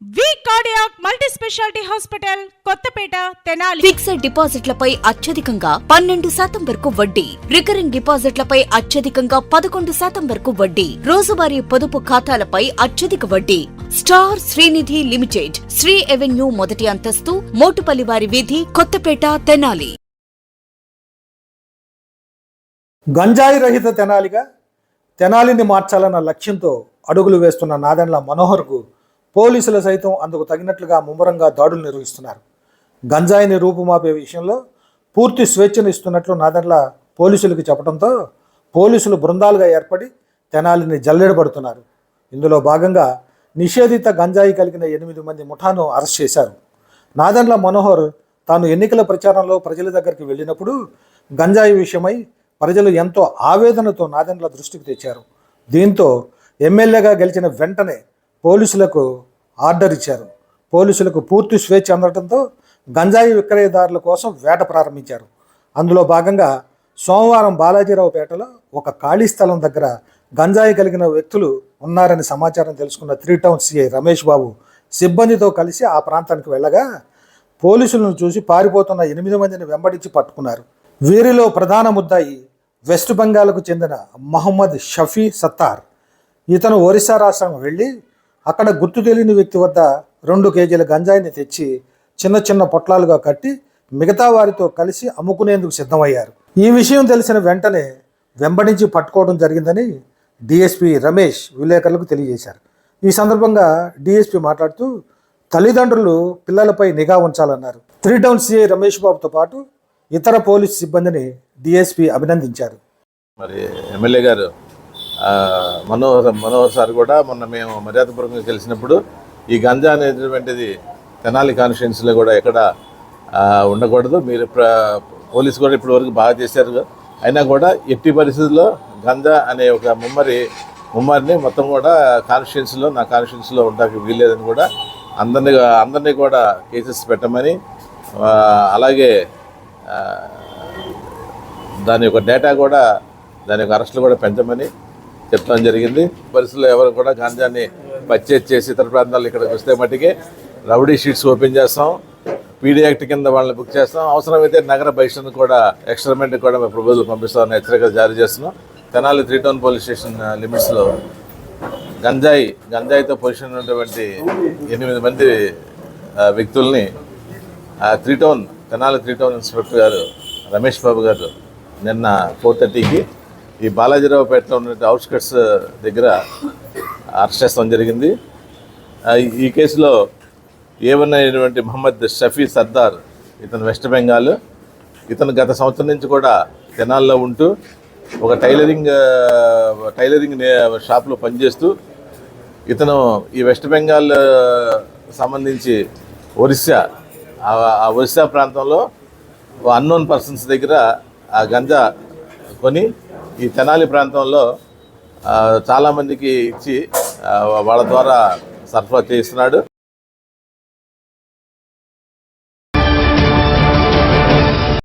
Cardiac multi speciality hospital Kothapeta Tenali. Fixed డిపాజిట్లపై అత్యధికంగా పన్నెండు శాతం వరకు వడ్డీ. రికరింగ్ డిపాజిట్లపై అత్యధికంగా పదకొండు శాతం వరకు వడ్డీ. రోజువారీ పొదుపు ఖాతాలపై అత్యధిక వడ్డీ. Star Srinidhi limited Sri avenue మొదటి అంతస్తు మోటుపల్లివారి వీధి కొత్తపేట తెనాలి. గంజాయి రహిత తెనాలిగా తెనాలిని మార్చాలన్న లక్ష్యంతో అడుగులు వేస్తున్న నాదెండ్ల మనోహర్కు పోలీసులు సైతం అందుకు తగినట్లుగా ముమ్మరంగా దాడులు నిర్వహిస్తున్నారు. గంజాయిని రూపుమాపే విషయంలో పూర్తి స్వేచ్ఛను ఇస్తున్నట్లు నాదెండ్ల పోలీసులకు చెప్పడంతో పోలీసులు బృందాలుగా ఏర్పడి తెనాలిని జల్లెడబడుతున్నారు. ఇందులో భాగంగా నిషేధిత గంజాయి కలిగిన ఎనిమిది మంది ముఠాను అరెస్ట్ చేశారు. నాదెండ్ల మనోహర్ తాను ఎన్నికల ప్రచారంలో ప్రజల దగ్గరికి వెళ్ళినప్పుడు గంజాయి విషయమై ప్రజలు ఎంతో ఆవేదనతో నాదెండ్ల దృష్టికి తెచ్చారు. దీంతో ఎమ్మెల్యేగా గెలిచిన వెంటనే పోలీసులకు ఆర్డర్ ఇచ్చారు. పోలీసులకు పూర్తి స్వేచ్ఛ అందడంతో గంజాయి విక్రయదారుల కోసం వేట ప్రారంభించారు. అందులో భాగంగా సోమవారం బాలాజీరావుపేటలో ఒక ఖాళీ స్థలం దగ్గర గంజాయి కలిగిన వ్యక్తులు ఉన్నారని సమాచారం తెలుసుకున్న three town CI Ramesh Babu సిబ్బందితో కలిసి ఆ ప్రాంతానికి వెళ్ళగా పోలీసులను చూసి పారిపోతున్న ఎనిమిది మందిని వెంబడించి పట్టుకున్నారు. వీరిలో ప్రధాన ముద్దాయి వెస్ట్ బెంగాల్కు చెందిన మహమ్మద్ షఫీ సత్తార్. ఇతను ఒరిస్సా రాష్ట్రం వెళ్ళి అక్కడ గుర్తు తెలియని వ్యక్తి వద్ద రెండు కేజీల గంజాయిని తెచ్చి చిన్న చిన్న పొట్లాలుగా కట్టి మిగతా వారితో కలిసి అమ్ముకునేందుకు సిద్ధమయ్యారు. ఈ విషయం తెలిసిన వెంటనే వెంబడించి పట్టుకోవడం జరిగిందని డిఎస్పి రమేష్ విలేకరులకు తెలియజేశారు. ఈ సందర్భంగా డిఎస్పి మాట్లాడుతూ తల్లిదండ్రులు పిల్లలపై నిఘా ఉంచాలన్నారు. త్రీ టౌన్ సిఐ రమేష్ బాబుతో పాటు ఇతర పోలీస్ సిబ్బందిని డిఎస్పి అభినందించారు. మరి ఎమ్మెల్యే గారు మనోహర్ మనోహర్ సార్ కూడా మొన్న మేము మర్యాదపూర్వకంగా కలిసినప్పుడు ఈ గంజా అనేటువంటిది తెనాలి కాన్స్టిట్యున్సీలో కూడా ఎక్కడ ఉండకూడదు. మీరు పోలీసు కూడా ఇప్పటి వరకు బాగా చేశారు. అయినా కూడా ఎట్టి పరిస్థితుల్లో గంజా అనే ఒక ముమ్మరి ముమ్మరిని మొత్తం కూడా కాన్స్టిట్యున్సీలో నా కాన్స్టిట్యున్సీలో ఉండడానికి వీల్లేదని కూడా అందరినీ అందరినీ కూడా కేసెస్ పెట్టమని అలాగే దాని యొక్క డేటా కూడా దాని యొక్క అరెస్టులు కూడా పెంచమని చెప్పడం జరిగింది. పరిస్థితుల్లో ఎవరు కూడా గాంజాన్ని పర్చేజ్ చేసి ఇతర ప్రాంతాలు ఇక్కడికి వస్తే మట్టికి రౌడీ షీట్స్ ఓపెన్ చేస్తాం. పీడీ యాక్ట్ కింద వాళ్ళని బుక్ చేస్తాం. అవసరమైతే నగర బహిష్కరణ కూడా ఎక్స్పెరిమెంట్ కూడా మేము ప్రపోజల్ పంపిస్తామని హెచ్చరికలు జారీ చేస్తున్నాం. Tenali three town police station లిమిట్స్లో గంజాయి గంజాయితో పొజిషన్ ఉన్నటువంటి ఎనిమిది మంది వ్యక్తుల్ని three town Tenali three town inspector garu Ramesh Babu గారు నిన్న ఫోర్ థర్టీకి ఈ బాలాజీరావుపేటలో ఉన్న అవుట్స్కట్స్ దగ్గర అరెస్ట్ చేస్తాం జరిగింది ఈ కేసులో ఏవన్ అయినటువంటి మహమ్మద్ షఫీ సర్దార్ ఇతను వెస్ట్ బెంగాల్ ఇతను గత సంవత్సరం నుంచి కూడా తెనాల్లో ఉంటూ ఒక టైలరింగ్ టైలరింగ్ షాప్లో పనిచేస్తూ ఇతను ఈ వెస్ట్ బెంగాల్ సంబంధించి ఒరిస్సా ఆ ఒరిస్సా ప్రాంతంలో అన్నోన్ పర్సన్స్ దగ్గర ఆ గంజా కొని ఈ తెనాలి ప్రాంతంలో చాలామందికి ఇచ్చి వాళ్ళ ద్వారా సరఫరా చేస్తున్నాడు